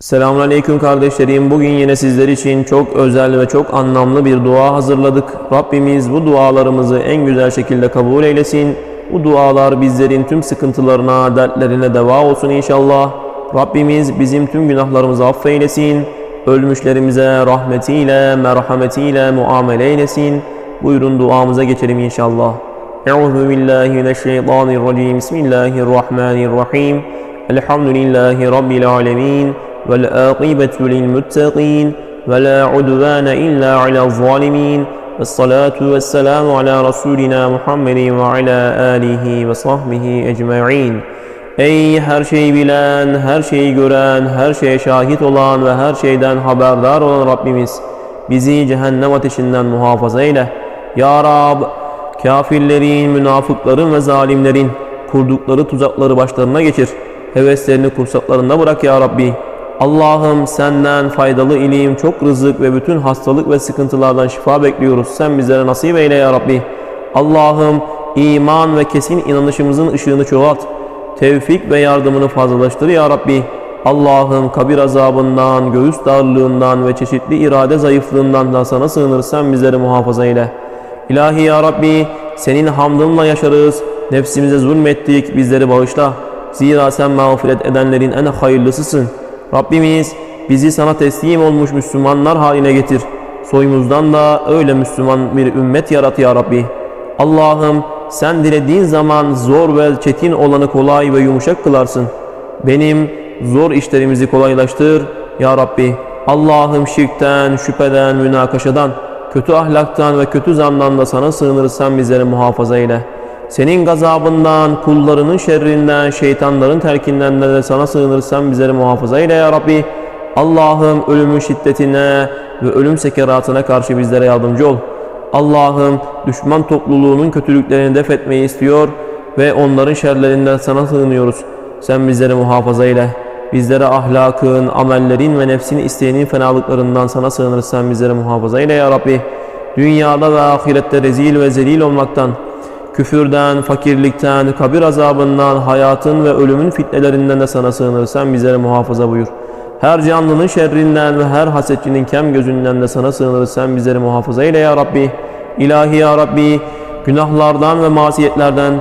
Selamünaleyküm kardeşlerim. Bugün yine sizler için çok özel ve çok anlamlı bir dua hazırladık. Rabbimiz bu dualarımızı en güzel şekilde kabul eylesin. Bu dualar bizlerin tüm sıkıntılarına, dertlerine deva olsun inşallah. Rabbimiz bizim tüm günahlarımızı affeylesin. Ölmüşlerimize rahmetiyle, merhametiyle muamele eylesin. Buyurun duamıza geçelim inşallah. Euzu billahi mineşşeytanirracim. Bismillahirrahmanirrahim. Elhamdülillahi rabbil alamin. والآقبة للمتقين ولا عدوان إلا على الظالمين والصلاة والسلام على رسولنا محمد وعلى آله وصحبه أجمعين Ey her şeyi bilen, her şeyi gören, her şeye şahit olan ve her şeyden haberdar olan Rabbimiz bizi cehennem ateşinden muhafaza eyle. Ya Rab, kafirlerin, münafıkların ve zalimlerin kurdukları tuzakları başlarına geçir. Heveslerini kursaklarında bırak ya Rabbi. Allah'ım senden faydalı ilim, çok rızık ve bütün hastalık ve sıkıntılardan şifa bekliyoruz. Sen bizlere nasip eyle ya Rabbi. Allah'ım iman ve kesin inanışımızın ışığını çoğalt. Tevfik ve yardımını fazlalaştır ya Rabbi. Allah'ım kabir azabından, göğüs darlığından ve çeşitli irade zayıflığından da sana sığınırız. Sen bizleri muhafaza eyle. İlahi ya Rabbi senin hamdınla yaşarız. Nefsimize zulmettik, bizleri bağışla. Zira sen mağfiret edenlerin en hayırlısısın. Rabbimiz bizi sana teslim olmuş Müslümanlar haline getir. Soyumuzdan da öyle Müslüman bir ümmet yarat ya Rabbi. Allah'ım sen dilediğin zaman zor ve çetin olanı kolay ve yumuşak kılarsın. Benim zor işlerimizi kolaylaştır ya Rabbi. Allah'ım şirkten, şüpheden, münakaşadan, kötü ahlaktan ve kötü zandan da sana sığınırız sen bizleri muhafaza eyle. Senin gazabından, kullarının şerrinden, şeytanların terkinden de sana sığınırız sen bizleri muhafaza eyle ya Rabbi. Allah'ım ölümün şiddetine ve ölüm sekeratına karşı bizlere yardımcı ol. Allah'ım düşman topluluğunun kötülüklerini def etmeyi istiyor ve onların şerlerinden sana sığınıyoruz. Sen bizleri muhafaza eyle. Bizlere ahlakın, amellerin ve nefsini isteyenin fenalıklarından sana sığınırız. Sen bizleri muhafaza eyle ya Rabbi. Dünyada ve ahirette rezil ve zelil olmaktan, küfürden, fakirlikten, kabir azabından, hayatın ve ölümün fitnelerinden de sana sığınırız. Sen bizleri muhafaza buyur. Her canlının şerrinden ve her hasetçinin kem gözünden de sana sığınırız. Sen bizleri muhafaza eyle ya Rabbi. İlahi ya Rabbi, günahlardan ve masiyetlerden,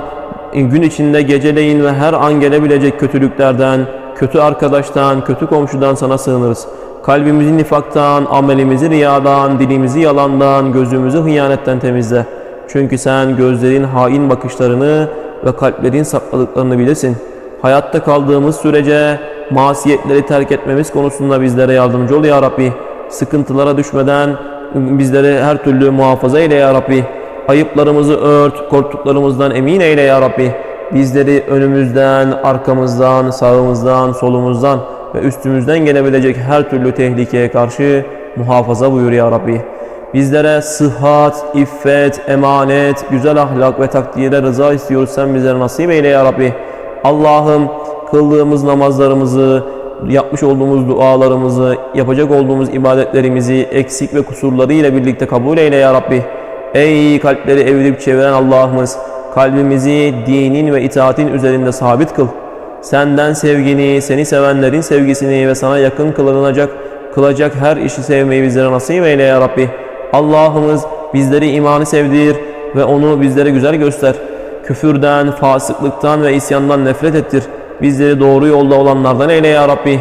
gün içinde geceleyin ve her an gelebilecek kötülüklerden, kötü arkadaştan, kötü komşudan sana sığınırız. Kalbimizi nifaktan, amelimizi riyadan, dilimizi yalandan, gözümüzü hıyanetten temizle. Çünkü sen gözlerin hain bakışlarını ve kalplerin sakladıklarını bilirsin. Hayatta kaldığımız sürece masiyetleri terk etmemiz konusunda bizlere yardımcı ol ya Rabbi. Sıkıntılara düşmeden bizleri her türlü muhafaza eyle ya Rabbi. Ayıplarımızı ört, korktuklarımızdan emin eyle ya Rabbi. Bizleri önümüzden, arkamızdan, sağımızdan, solumuzdan ve üstümüzden gelebilecek her türlü tehlikeye karşı muhafaza buyur ya Rabbi. Bizlere sıhhat, iffet, emanet, güzel ahlak ve takdire rıza istiyoruz. Sen bizlere nasip eyle ya Rabbi. Allah'ım kıldığımız namazlarımızı, yapmış olduğumuz dualarımızı, yapacak olduğumuz ibadetlerimizi eksik ve kusurlarıyla birlikte kabul eyle ya Rabbi. Ey kalpleri evirip çeviren Allah'ımız, kalbimizi dinin ve itaatin üzerinde sabit kıl. Senden sevgini, seni sevenlerin sevgisini ve sana yakın kılınacak, kılacak her işi sevmeyi bizlere nasip eyle ya Rabbi. Allah'ımız bizleri imanı sevdir ve onu bizlere güzel göster. Küfürden, fasıklıktan ve isyandan nefret ettir. Bizleri doğru yolda olanlardan eyle ya Rabbi.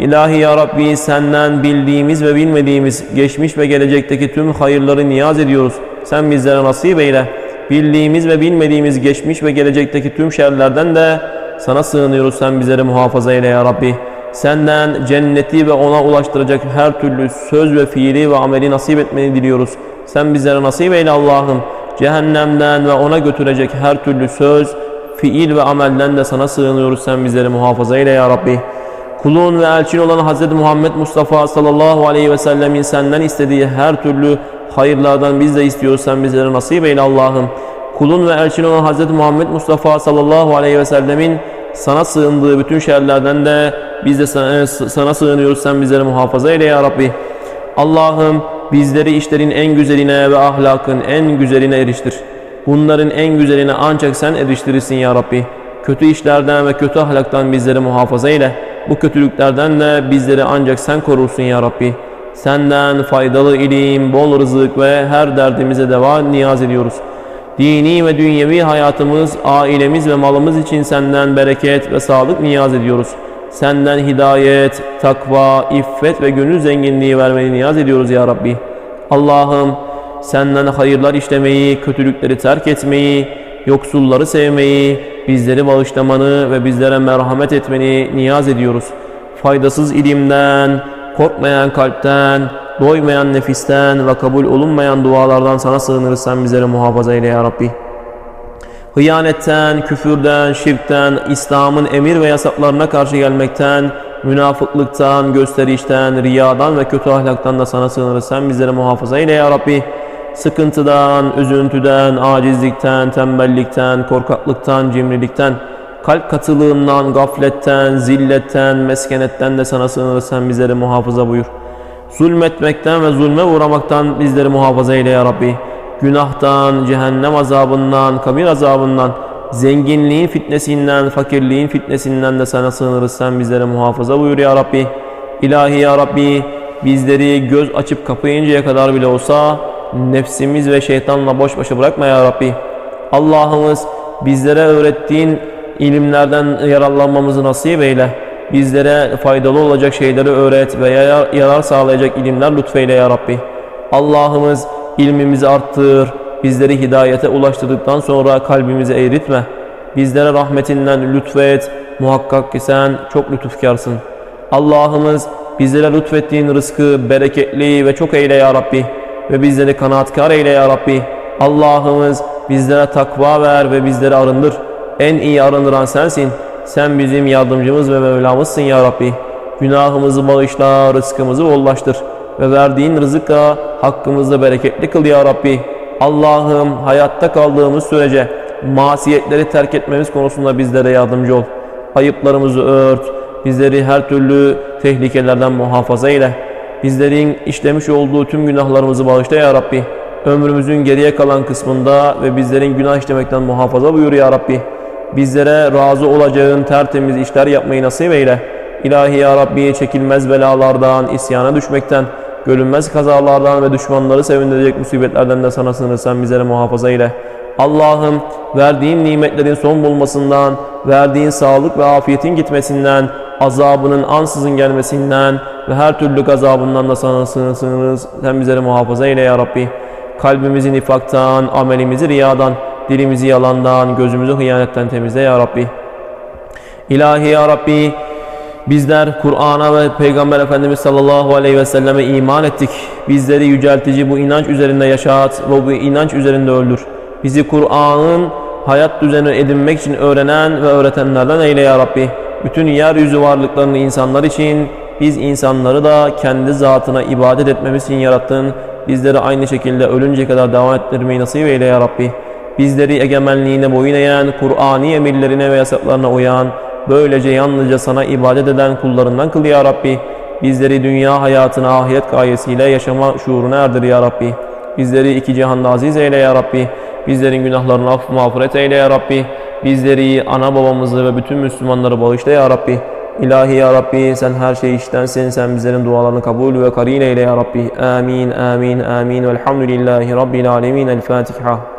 İlahi ya Rabbi senden bildiğimiz ve bilmediğimiz geçmiş ve gelecekteki tüm hayırları niyaz ediyoruz. Sen bizlere nasip eyle. Bildiğimiz ve bilmediğimiz geçmiş ve gelecekteki tüm şerlerden de sana sığınıyoruz. Sen bizleri muhafaza eyle ya Rabbi. Senden cenneti ve ona ulaştıracak her türlü söz ve fiili ve ameli nasip etmeni diliyoruz. Sen bizlere nasip eyle Allah'ım. Cehennemden ve ona götürecek her türlü söz, fiil ve amelden de sana sığınıyoruz. Sen bizleri muhafaza eyle ya Rabbi. Kulun ve elçin olan Hz. Muhammed Mustafa sallallahu aleyhi ve sellemin senden istediği her türlü hayırlardan biz de istiyoruz. Sen bizlere nasip eyle Allah'ım. Kulun ve elçin olan Hz. Muhammed Mustafa sallallahu aleyhi ve sellemin sana sığındığı bütün şerlerden de biz de sana, sana sığınıyoruz. Sen bizleri muhafaza eyle ya Rabbi. Allah'ım bizleri işlerin en güzeline ve ahlakın en güzeline eriştir. Bunların en güzeline ancak sen eriştirirsin ya Rabbi. Kötü işlerden ve kötü ahlaktan bizleri muhafaza eyle. Bu kötülüklerden de bizleri ancak sen korursun ya Rabbi. Senden faydalı ilim, bol rızık ve her derdimize deva niyaz ediyoruz. Dini ve dünyevi hayatımız, ailemiz ve malımız için senden bereket ve sağlık niyaz ediyoruz. Senden hidayet, takva, iffet ve gönül zenginliği vermeni niyaz ediyoruz ya Rabbi. Allah'ım senden hayırlar işlemeyi, kötülükleri terk etmeyi, yoksulları sevmeyi, bizleri bağışlamanı ve bizlere merhamet etmeni niyaz ediyoruz. Faydasız ilimden, korkmayan kalpten, doymayan nefisten ve kabul olunmayan dualardan sana sığınırız sen bizleri muhafaza eyle ya Rabbi. Hıyanetten, küfürden, şirkten, İslam'ın emir ve yasaklarına karşı gelmekten, münafıklıktan, gösterişten, riyadan ve kötü ahlaktan da sana sığınırız. Sen bizleri muhafaza eyle ya Rabbi. Sıkıntıdan, üzüntüden, acizlikten, tembellikten, korkaklıktan, cimrilikten, kalp katılığından, gafletten, zilletten, meskenetten de sana sığınırız. Sen bizleri muhafaza buyur. Zulmetmekten ve zulme uğramaktan bizleri muhafaza eyle ya Rabbi. Günahtan, cehennem azabından, kabir azabından, zenginliğin fitnesinden, fakirliğin fitnesinden de sana sığınırız. Sen bizlere muhafaza buyur ya Rabbi. İlahi ya Rabbi bizleri göz açıp kapayıncaya kadar bile olsa nefsimiz ve şeytanla boş başa bırakma ya Rabbi. Allah'ımız bizlere öğrettiğin ilimlerden yararlanmamızı nasip eyle. Bizlere faydalı olacak şeyleri öğret ve yarar, sağlayacak ilimler lütfeyle ya Rabbi. Allah'ımız ilmimizi arttır, bizleri hidayete ulaştırdıktan sonra kalbimizi eğritme. Bizlere rahmetinden lütfet, muhakkak ki sen çok lütufkarsın. Allah'ımız bizlere lütfettiğin rızkı bereketli ve çok eyle ya Rabbi. Ve bizleri kanaatkar eyle ya Rabbi. Allah'ımız bizlere takva ver ve bizleri arındır. En iyi arındıran sensin. Sen bizim yardımcımız ve Mevlamızsın ya Rabbi. Günahımızı bağışla, rızkımızı bollaştır. Ve verdiğin rızıkla hakkımızda bereketli kıl ya Rabbi. Allah'ım hayatta kaldığımız sürece masiyetleri terk etmemiz konusunda bizlere yardımcı ol. Ayıplarımızı ört, bizleri her türlü tehlikelerden muhafaza eyle. Bizlerin işlemiş olduğu tüm günahlarımızı bağışla ya Rabbi. Ömrümüzün geriye kalan kısmında ve bizlerin günah işlemekten muhafaza buyur ya Rabbi. Bizlere razı olacağın tertemiz işler yapmayı nasip eyle. İlahi ya Rabbi çekilmez belalardan, isyana düşmekten, görünmez kazalardan ve düşmanları sevindirecek musibetlerden de sana sınırsan bizlere muhafaza eyle. Allah'ım verdiğin nimetlerin son bulmasından, verdiğin sağlık ve afiyetin gitmesinden, azabının ansızın gelmesinden ve her türlü gazabından da sana sığınırız. Sen bizleri muhafaza eyle ya Rabbi. Kalbimizi nifaktan, amelimizi riyadan, dilimizi yalandan, gözümüzü hıyanetten temizle ya Rabbi. İlahi ya Rabbi, bizler Kur'an'a ve Peygamber Efendimiz sallallahu aleyhi ve selleme iman ettik. Bizleri yüceltici bu inanç üzerinde yaşat ve bu inanç üzerinde öldür. Bizi Kur'an'ın hayat düzeni edinmek için öğrenen ve öğretenlerden eyle ya Rabbi. Bütün yeryüzü varlıklarını insanlar için, biz insanları da kendi zatına ibadet etmemiz için yarattın. Bizleri aynı şekilde ölünce kadar devam ettirmeyi nasip eyle ya Rabbi. Bizleri egemenliğine boyun eğen, Kur'ani emirlerine ve yasaklarına uyan, böylece yalnızca sana ibadet eden kullarından kıl ya Rabbi. Bizleri dünya hayatına ahiret gayesiyle yaşama şuuruna erdir ya Rabbi. Bizleri iki cihanda aziz eyle ya Rabbi. Bizlerin günahlarını affı mağfiret eyle ya Rabbi. Bizleri, ana babamızı ve bütün Müslümanları bağışla ya Rabbi. İlahi ya Rabbi sen her şey iştensin. Sen bizlerin dualarını kabul ve karin eyle ya Rabbi. Amin, amin, amin. Velhamdülillahi Rabbil alemin. El Fatiha.